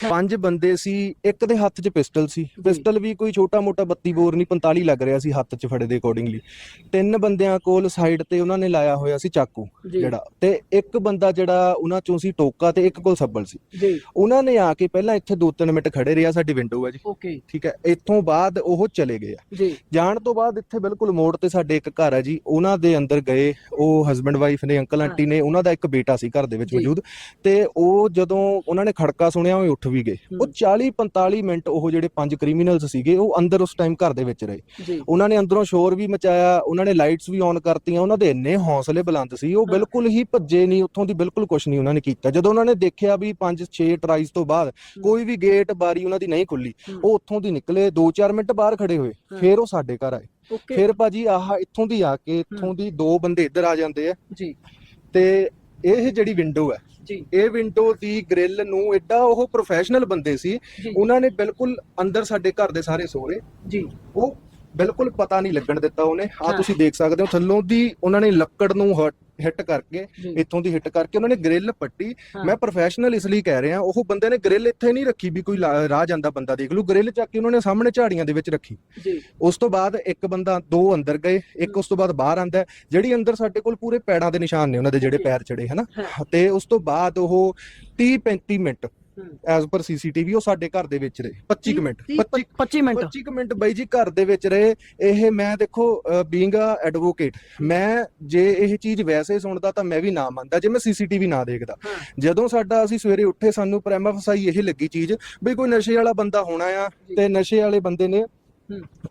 ਪੰਜ ਬੰਦੇ ਸੀ ਇੱਕ ਦੇ ਹੱਥ 'ਚ ਪਿਸਟਲ ਸੀ। ਪਿਸਟਲ ਵੀ ਕੋਈ ਛੋਟਾ ਮੋਟਾ 32 ਬੋਰ ਨਹੀਂ 45 ਲੱਗ ਰਿਹਾ ਸੀ ਹੱਥ 'ਚ ਫੜੇ ਦੇ ਅਕੋਰਡਿੰਗਲੀ ਤਿੰਨ ਬੰਦਿਆਂ ਕੋਲ ਸਾਈਡ ਤੇ ਉਹਨਾਂ ਨੇ ਲਾਇਆ ਹੋਇਆ ਸੀ ਚਾਕੂ। ਜਿਹੜਾ ਤੇ ਇੱਕ ਬੰਦਾ ਜਿਹੜਾ ਉਹਨਾਂ ਚੋਂ ਸੀ ਟੋਕਾ ਤੇ ਇੱਕ ਕੋਲ ਸੱਬਲ ਸੀ। ਜੀ। ਉਹਨਾਂ ਨੇ ਆ ਕੇ ਪਹਿਲਾਂ ਇੱਥੇ 2-3 ਮਿੰਟ ਖੜੇ ਰਿਹਾ ਸਾਡੀ ਵਿੰਡੋ ਹੈ ਜੀ। ਓਕੇ ਠੀਕ ਹੈ ਇੱਥੋਂ ਬਾਅਦ ਉਹ ਚਲੇ ਗਏ ਆ। ਜਾਣ ਤੋਂ ਬਾਅਦ ਇੱਥੇ ਬਿਲਕੁਲ ਮੋੜ ਤੇ ਸਾਡੇ ਇੱਕ ਘਰ ਹੈ ਜੀ ਉਹਨਾਂ ਦੇ ਅੰਦਰ ਗਏ ਉਹ ਹਸਬੰਡ ਵਾਈਫ ਨੇ ਅੰਕਲ ਆਂਟੀ ਨੇ ਉਹਨਾਂ ਦਾ ਇੱਕ ਬੇਟਾ ਸੀ ਘਰ ਦੇ ਵਿੱਚ। ਮੌਜੂਦ। ਤੇ ਉਹ ਜਦੋਂ ਉਹਨਾਂ ਨੇ ਖੜਕਾ ਸੁਣਿਆ ਉਹ ਉੱਠ ਵੀ ਗਏ। ਉਹ ਹੂੰ। 40 45 ਮਿੰਟ ਉਹ ਜਿਹੜੇ ਪੰਜ ਕ੍ਰਿਮੀਨਲਸ ਸੀਗੇ ਉਹ ਅੰਦਰ ਉਸ ਟਾਈਮ ਘਰ ਦੇ ਵਿੱਚ ਰਹੇ। ਉਹਨਾਂ ਨੇ ਅੰਦਰੋਂ ਸ਼ੋਰ ਵੀ ਮਚਾਇਆ ਉਹਨਾਂ ਨੇ ਲਾਈਟਸ ਵੀ ਔਨ ਕਰਤੀਆਂ ਉਹਨਾਂ ਦੇ ਇੰਨੇ ਹੌਸਲੇ ਬੁਲੰਦ ਸੀ ਉਹ। ਬਿਲਕੁਲ ਹੀ ਭੱਜੇ ਨਹੀਂ ਉੱਥੋਂ ਦੀ ਬਿਲਕੁਲ ਕੁਝ ਨਹੀਂ ਉਹਨਾਂ ਨੇ ਕੀਤਾ। ਜਦੋਂ ਉਹਨਾਂ ਨੇ ਦੇਖਿਆ ਵੀ 5-6 ਟਰਾਈਜ਼ ਤੋਂ ਬਾਅਦ ਕੋਈ ਵੀ ਗੇਟ ਬਾਰੀ ਉਹਨਾਂ ਦੀ ਨਹੀਂ ਖੁੱਲੀ। ਉਹ ਉੱਥੋਂ ਦੀ ਨਿਕਲੇ 2-4 ਮਿੰਟ ਬਾਹਰ ਖੜੇ ਹੋਏ। ਫਿਰ ਉਹ ਸਾਡੇ ਘਰ ਆਏ। ਫਿਰ ਭਾਜੀ ਆਹ ਇੱਥੋਂ ਦੀ ਆ ਕੇ ਇੱਥੋਂ ਦੀ ਦੋ ਬੰਦੇ ਇੱਧਰ ਆ ਜਾਂਦੇ ਆ। ਜੀ। ਤੇ ਇਹ ਜਿਹੜੀ ਵਿੰਡੋ ਹੈ ਜੀ। ਇਹ ਵਿੰਡੋ ਦੀ ਗ੍ਰਿਲ ਨੂੰ ਐਡਾ ਉਹ ਪ੍ਰੋਫੈਸ਼ਨਲ ਬੰਦੇ ਸੀ ਉਹਨਾਂ ਨੇ ਬਿਲਕੁਲ ਅੰਦਰ ਸਾਡੇ ਘਰ ਦੇ ਸਾਰੇ ਸੋਰੇ ਜੀ। ਉਹ ਬਿਲਕੁਲ ਪਤਾ ਨਹੀਂ ਲੱਗਣ ਦਿੱਤਾ ਉਹਨੇ। ਆ। ਤੁਸੀਂ ਦੇਖ ਸਕਦੇ ਹੋ ਥੱਲੋਂ ਦੀ ਉਹਨਾਂ ਨੇ ਲੱਕੜ ਨੂੰ ਹਿੱਟ ਕਰਕੇ ਜੀ। ਇੱਥੋਂ ਦੀ ਹਿੱਟ ਕਰਕੇ ਉਹਨਾਂ ਨੇ ਗ੍ਰਿਲ ਪੱਟੀ। ਹਾਂ। ਮੈਂ ਪ੍ਰੋਫੈਸ਼ਨਲ ਇਸ ਲਈ ਕਹਿ ਰਿਹਾ ਉਹ ਬੰਦੇ ਨੇ ਗ੍ਰਿਲ ਇੱਥੇ ਨਹੀਂ ਰੱਖੀ ਵੀ ਕੋਈ ਲਾ- ਰਾਹ ਜਾਂਦਾ ਬੰਦਾ ਦੇਖ ਲੂ ਗ੍ਰਿਲ ਚੱਕ ਕੇ ਉਹਨਾਂ ਨੇ ਸਾਹਮਣੇ ਝਾੜੀਆਂ ਦੇ ਵਿੱਚ ਰੱਖੀ। ਜੀ। ਉਸ ਤੋਂ ਬਾਅਦ ਇੱਕ ਬੰਦਾ ਦੋ ਅੰਦਰ ਗਏ ਇੱਕ ਉਸ ਤੋਂ ਬਾਅਦ ਬਾਹਰ ਆਂਦਾ ਜਿਹੜੀ ਅੰਦਰ ਸਾਡੇ ਕੋਲ ਪੂਰੇ ਪੈੜਾਂ ਦੇ ਨਿਸ਼ਾਨ ਨੇ ਉਹਨਾਂ ਦੇ ਜਿਹੜੇ ਪੈਰ ਚੜੇ ਹਨਾ? ਹਾਂ। ਤੇ ਉਸ ਤੋਂ ਬਾਅਦ ਉਹ 30 35 ਮਿੰਟ। ਐਜ਼ ਪਰ ਸੀਸੀਟੀਵੀ ਉਹ ਸਾਡੇ ਘਰ ਦੇ ਵਿੱਚ ਰਹੇ 25 ਕੁ ਮਿੰਟ 25 25 ਮਿੰਟ 25 ਕੁ ਮਿੰਟ ਬਾਈ ਜੀ ਘਰ ਦੇ ਵਿੱਚ ਰਹੇ ਇਹ ਮੈਂ ਦੇਖੋ ਬੀਇੰਗ ਅ ਐਡਵੋਕੇਟ ਮੈਂ ਜੇ ਇਹ ਚੀਜ਼ ਵੈਸੇ ਸੁਣਦਾ ਤਾਂ ਮੈਂ ਵੀ ਨਾ ਮੰਨਦਾ ਜੇ ਮੈਂ ਸੀਸੀਟੀਵੀ ਨਾ ਦੇਖਦਾ। ਜਦੋਂ ਸਾਡਾ ਅਸੀਂ ਸਵੇਰੇ ਉੱਠੇ ਸਾਨੂੰ ਪ੍ਰੈਮਾ ਫਸਾਈ ਇਹ ਲੱਗੀ ਚੀਜ਼ ਵੀ ਕੋਈ ਨਸ਼ੇ ਵਾਲਾ ਬੰਦਾ ਹੋਣਾ ਆ। ਤੇ ਨਸ਼ੇ ਵਾਲੇ ਬੰਦੇ ਨੇ।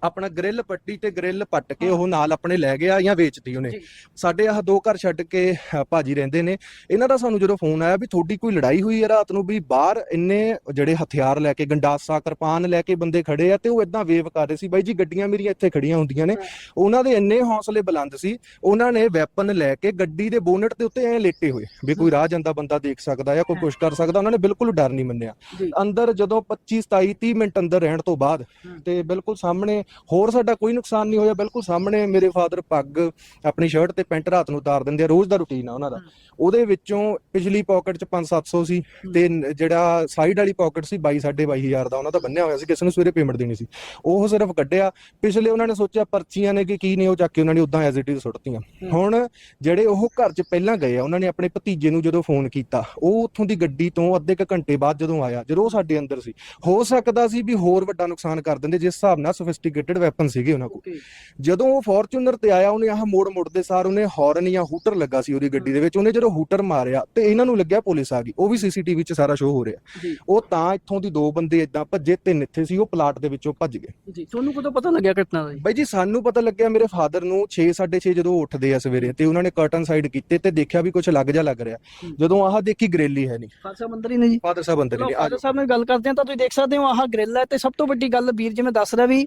ਆਪਣਾ ਗ੍ਰਿਲ ਪੱਟੀ ਤੇ ਗ੍ਰਿਲ ਪੱਟ ਕੇ। ਉਹ ਨਾਲ ਆਪਣੇ ਲੈ ਗਿਆ ਜਾਂ ਵੇਚਤੀ ਉਹਨੇ। ਸਾਡੇ ਆਹ ਦੋ ਘਰ ਛੱਡ ਕੇ ਭਾਜੀ ਰਹਿੰਦੇ ਨੇ ਇਹਨਾਂ ਦਾ ਸਾਨੂੰ ਜਦੋਂ ਫੋਨ ਆਇਆ ਵੀ ਤੁਹਾਡੀ ਕੋਈ ਲੜਾਈ ਹੋਈ ਹੈ ਰਾਤ ਨੂੰ ਵੀ ਬਾਹਰ ਇੰਨੇ ਜਿਹੜੇ ਹਥਿਆਰ ਲੈ ਕੇ ਗੰਡਾਸਾ ਕਿਰਪਾਨ ਲੈ ਕੇ ਬੰਦੇ ਖੜੇ ਆ ਤੇ ਉਹ ਇਦਾਂ ਵੇਵ ਕਰ ਰਹੇ ਸੀ ਬਾਈ ਜੀ ਗੱਡੀਆਂ ਮੇਰੀਆਂ ਇੱਥੇ ਖੜੀਆਂ ਹੁੰਦੀਆਂ ਨੇ। ਉਹਨਾਂ ਦੇ ਇੰਨੇ ਹੌਸਲੇ ਬੁਲੰਦ ਸੀ ਉਹਨਾਂ ਨੇ ਵੈਪਨ ਲੈ ਕੇ ਗੱਡੀ ਦੇ ਬੋਨਟ ਦੇ ਉੱਤੇ ਐ ਲੇਟੇ ਹੋਏ ਵੀ ਕੋਈ ਰਾਹ ਜਾਂਦਾ ਬੰਦਾ ਦੇਖ ਸਕਦਾ ਜਾਂ ਕੋਈ। ਕੁਛ ਕਰ ਸਕਦਾ ਉਹਨਾਂ ਨੇ ਬਿਲਕੁਲ ਡਰ ਨਹੀਂ ਮੰਨਿਆ ਅੰਦਰ ਜਦੋਂ 25 27 30 ਮਿੰਟ ਅੰਦਰ ਰਹਿਣ ਤੋਂ ਬਾਅਦ। ਤੇ ਬਿਲਕੁਲ ਸਾਹਮਣੇ ਹੋਰ ਸਾਡਾ ਕੋਈ ਨੁਕਸਾਨ ਨਹੀਂ ਹੋਇਆ ਬਿਲਕੁਲ ਸਾਹਮਣੇ ਮੇਰੇ ਫਾਦਰ ਪੱਗ ਆਪਣੀ ਸ਼ਰਟ ਤੇ ਪੈਂਟ ਰਾਤ ਨੂੰ ਉਤਾਰ ਦਿੰਦੇ ਆ ਰੋਜ਼ ਦਾ ਰੁਟੀਨ ਆ ਉਹਨਾਂ ਦਾ। ਉਹਦੇ ਵਿੱਚੋਂ ਪਿਛਲੀ ਪਾਕਟ ਚ 5-700 ਸੀ। ਤੇ ਜਿਹੜਾ ਸਾਈਡ ਵਾਲੀ ਪਾਕਟ ਸੀ 22 ਹਜ਼ਾਰ ਦਾ ਉਹਨਾਂ ਦਾ ਬੰਨਿਆ ਹੋਇਆ ਸੀ ਕਿਸੇ ਨੂੰ ਸਵੇਰੇ ਪੇਮੈਂਟ ਦੇਣੀ ਸੀ ਉਹ ਸਿਰਫ ਕੱਢਿਆ ਪਿਛਲੇ ਉਹਨਾਂ ਨੇ ਸੋਚਿਆ ਪਰਚੀਆਂ ਨੇ ਕਿ ਕੀ ਨੇ ਉਹ ਚੱਕ ਕੇ ਉਹਨਾਂ ਨੇ ਉਦਾਂ ਐਜ਼ ਇਟ ਇਜ਼ ਸੁੱਟਤੀਆਂ। ਹੁਣ ਜਿਹੜੇ ਉਹ ਘਰ ਚ ਪਹਿਲਾਂ ਗਏ ਆ ਉਹਨਾਂ ਨੇ ਆਪਣੇ ਭਤੀਜੇ ਨੂੰ ਜਦੋਂ ਫੋਨ ਕੀਤਾ ਉਹ ਉੱਥੋਂ ਦੀ ਗੱਡੀ ਤੋਂ ਅੱਧੇ ਕੁ ਘੰਟੇ ਬਾਅਦ ਜਦੋਂ ਆਇਆ ਜਦੋਂ ਉਹ ਸਾਡੇ ਅੰਦਰ ਸੀ ਹੋ ਸਕਦਾ ਸੀ ਵੀ ਹੋਰ ਵੱਡਾ ਨੁਕਸਾਨ ਕਰ ਦਿੰਦੇ ਜਿਸ ਹਿਸਾਬ ਨਾਲ ਸੋਫਿਸਟੀਕੇਟਡ ਵੈਪਨ ਸੀਗੇ ਉਹਨਾਂ ਕੋਲ। ਜਦੋਂ ਉਹ ਫੋਰਚੂਨਰ ਤੇ ਆਇਆ ਉਹਨੇ ਆਹ ਮੋੜ ਮੁੜਦੇ ਸਾਰ ਉਹਨੇ ਹਾਰਨ ਜਾਂ ਹੂਟਰ ਲੱਗਾ ਸੀ ਉਹਦੀ ਗੱਡੀ ਦੇ ਵਿੱਚ। ਉਹਨੇ ਜਦੋਂ ਹੂਟਰ ਮਾਰਿਆ ਤੇ ਇਹਨਾਂ ਨੂੰ ਲੱਗਿਆ ਪੁਲਿਸ ਆ ਗਈ। ਉਹ ਵੀ ਸੀਸੀਟੀਵੀ 'ਚ ਸਾਰਾ ਸ਼ੋਅ ਹੋ ਰਿਹਾ। ਉਹ ਤਾਂ ਇੱਥੋਂ ਦੀ ਦੋ ਬੰਦੇ ਇਦਾਂ ਭੱਜੇ ਤਿੰਨ ਇੱਥੇ ਸੀ ਉਹ ਪਲਾਟ ਦੇ ਵਿੱਚੋਂ ਭੱਜ ਗਏ। ਜੀ ਤੁਹਾਨੂੰ ਕਦੋਂ ਪਤਾ ਲੱਗਿਆ ਘਟਨਾ ਦਾ ਜੀ? ਬਾਈ ਜੀ ਸਾਨੂੰ ਪਤਾ ਲੱਗਿਆ ਮੇਰੇ ਫਾਦਰ ਨੂੰ 6:30 ਜਦੋਂ ਉੱਠਦੇ ਆ ਸਵੇਰੇ ਤੇ ਉਹਨਾਂ ਨੇ ਕਰਟਨ ਸਾਈਡ ਕੀਤੇ ਤੇ ਦੇਖਿਆ ਵੀ ਕੁਝ ਲੱਗ ਜਾ ਲੱਗ ਰਿਹਾ। ਜਦੋਂ ਆਹ ਦੇਖੀ ਗ੍ਰਿਲ ਹੀ ਨਹੀਂ। ਫਾਦਰ ਸਾਹਿਬ ਅੰਦਰ ਹੀ ਨੇ ਜੀ। ਫਾਦਰ ਸਾਹਿਬ ਅੰਦਰ ਹੀ ਨੇ ਆ ਫਾਦਰ ਸਾਹਿਬ ਨਾਲ ਗੱਲ ਕਰਦੇ ਹਾਂ ਤਾਂ ਤੁਸੀਂ ਦੇਖ ਸਕਦੇ ਹੋ ਆਹ ਗ੍ਰਿਲ ਹੈ ਤੇ ਸਭ ਤੋਂ ਵੱਡੀ ਗੱਲ ਵੀਰ ਜਿਵੇਂ ਦੱਸ ਰਿਹਾ ਵੀ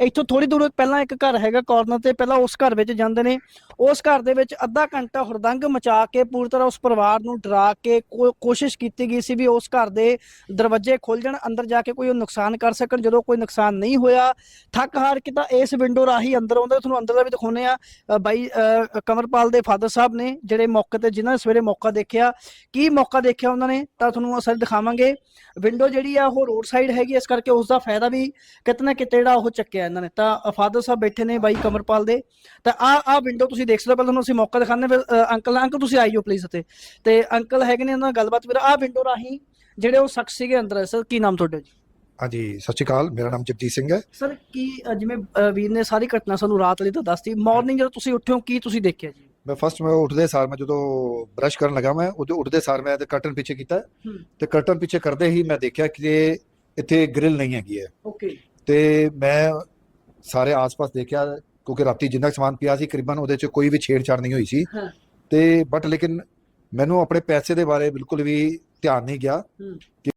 ਇੱਥੋਂ ਥੋੜੀ ਦੂਰ ਪਹਿਲਾਂ ਇੱਕ ਘਰ ਹੈਗਾ ਕਾਰਨਰ ਤੇ ਪਹਿਲਾਂ ਉਸ ਘਰ ਵਿੱਚ ਜਾਂਦੇ ਨੇ। ਉਸ ਘਰ ਦੇ ਵਿੱਚ ਅੱਧਾ ਘੰਟਾ ਹੁਰਦੰਗ ਮਚਾ ਕੇ ਪੂਰੀ ਤਰ੍ਹਾਂ ਉਸ ਪਰਿਵਾਰ ਨੂੰ ਡਰਾ ਕੇ ਕੋ- ਕੋਸ਼ਿਸ਼ ਕੀਤੀ ਗਈ ਸੀ ਵੀ ਉਸ ਘਰ ਦੇ ਦਰਵਾਜ਼ੇ ਖੁੱਲ ਜਾਣ ਅੰਦਰ ਜਾ ਕੇ ਕੋਈ ਉਹ ਨੁਕਸਾਨ ਕਰ ਸਕਣ। ਜਦੋਂ ਕੋਈ ਨੁਕਸਾਨ ਨਹੀਂ ਹੋਇਆ ਥੱਕ ਹਾਰ ਕੇ ਤਾਂ ਇਸ ਵਿੰਡੋ ਰਾਹੀਂ ਅੰਦਰ ਆਉਂਦੇ ਤੁਹਾਨੂੰ ਅੰਦਰ ਦਾ ਵੀ ਦਿਖਾਉਂਦੇ ਆ ਬਾਈ ਅ, ਕਮਰਪਾਲ ਦੇ ਫਾਦਰ ਸਾਹਿਬ ਨੇ ਜਿਹੜੇ ਮੌਕੇ ਤੇ ਜਿਨ੍ਹਾਂ ਨੇ ਸਵੇਰੇ ਮੌਕਾ ਦੇਖਿਆ। ਕੀ ਮੌਕਾ ਦੇਖਿਆ ਉਹਨਾਂ ਨੇ? ਤਾਂ ਤੁਹਾਨੂੰ ਅਸਰ ਦਿਖਾਵਾਂਗੇ। ਵਿੰਡੋ ਜਿਹੜੀ ਆ ਉਹ ਰੋਡ ਸਾਈਡ ਹੈਗੀ ਇਸ ਕਰਕੇ ਉਸ ਦਾ ਫਾਇਦਾ ਵੀ ਕਿਤਨਾ ਕਿਤੇ ਜਿਹੜਾ ਉਹ ਚੱਕਿਆ ਇਹਨਾਂ ਨੇ। ਤਾਂ ਫਾਦਰ ਸਾਹਿਬ ਬੈਠੇ ਨੇ ਬਾਈ ਕਮਰਪਾਲ ਦੇ। ਤਾਂ ਆ ਆ ਵਿੰਡੋ ਤੁਸੀਂ ਦੇਖ ਸਕਦੇ ਹੋ। ਪਹਿਲਾਂ ਤੁਹਾਨੂੰ ਅਸੀਂ ਮੌਕਾ ਦਿਖਾਉਂਦੇ ਫਿਰ ਅੰਕਲ ਅੰਕਲ ਤੁਸੀਂ ਆਈਓ ਪਲੀਜ਼ ਅਤੇ ਤੇ ਅੰਕਲ ਹੈਗੇ ਨੇ ਉਹਨਾਂ ਨਾਲ ਗੱਲਬਾਤ ਵੀਰ ਆ ਵਿੰਡੋ ਰਾਹੀਂ ਜਿਹੜੇ ਉਹ ਸ਼ਖਸ ਸੀਗੇ ਅੰਦਰ। ਸਰ ਕੀ ਨਾਮ ਤੁਹਾਡਾ ਜੀ? ਹਾਂਜੀ ਸਤਿ ਸ਼੍ਰੀ ਅਕਾਲ। ਮੇਰਾ ਨਾਮ ਜਗਜੀਤ ਸਿੰਘ ਹੈ। ਸਰ ਕੀ ਜਿਵੇਂ ਵੀਰ ਨੇ ਸਾਰੀ ਘਟਨਾ ਸਾਨੂੰ ਰਾਤ ਵਾਲੀ ਤਾਂ ਦੱਸਤੀ। ਮਾਰਨਿੰਗ ਜਦੋਂ ਤੁਸੀਂ ਉੱਠੇ ਹੋ ਕੀ ਤੁਸੀਂ ਦੇਖਿਆ ਜੀ? ਮੈਂ ਫਸਟ ਮੈਂ ਉੱਠਦੇ ਸਾਰ ਮੈਂ ਜਦੋਂ ਬ੍ਰਸ਼ ਕਰਨ ਲੱਗਾ ਮੈਂ ਉਦੋਂ ਉੱਠਦੇ ਸਾਰ ਮੈਂ ਤੇ ਕਰਟਨ ਪਿੱਛੇ ਕੀਤਾ। ਤੇ ਕਰਟਨ ਪਿੱਛੇ ਕਰਦੇ ਹੀ ਮੈਂ ਦੇਖਿਆ ਕਿ ਇਹ ਇੱਥੇ ਗ੍ਰਿਲ ਨਹੀਂ ਹੈਗੀ ਹੈ। ਓਕੇ ਤੇ ਮੈਂ ਸਾਰੇ ਆਸ-ਪਾਸ ਦੇਖਿਆ ਕਿਉਂਕਿ ਰਾਤੀ ਜਿੰਨਾ ਕੁ ਸਮਾਨ ਪਿਆ ਸੀ ਕਰੀਬਨ ਉਹਦੇ 'ਚ ਕੋਈ ਵੀ ਛੇੜਛਾੜ ਨਹੀਂ ਹੋਈ ਸੀ ਹਾਂ। ਤੇ ਬਟ ਲੇਕਿਨ ਮੈਨੂੰ ਆਪਣੇ ਪੈਸੇ ਦੇ ਬਾਰੇ ਬਿਲਕੁਲ ਵੀ ਧਿਆਨ ਨਹੀਂ ਗਿਆ ਹੂੰ। ਕਿ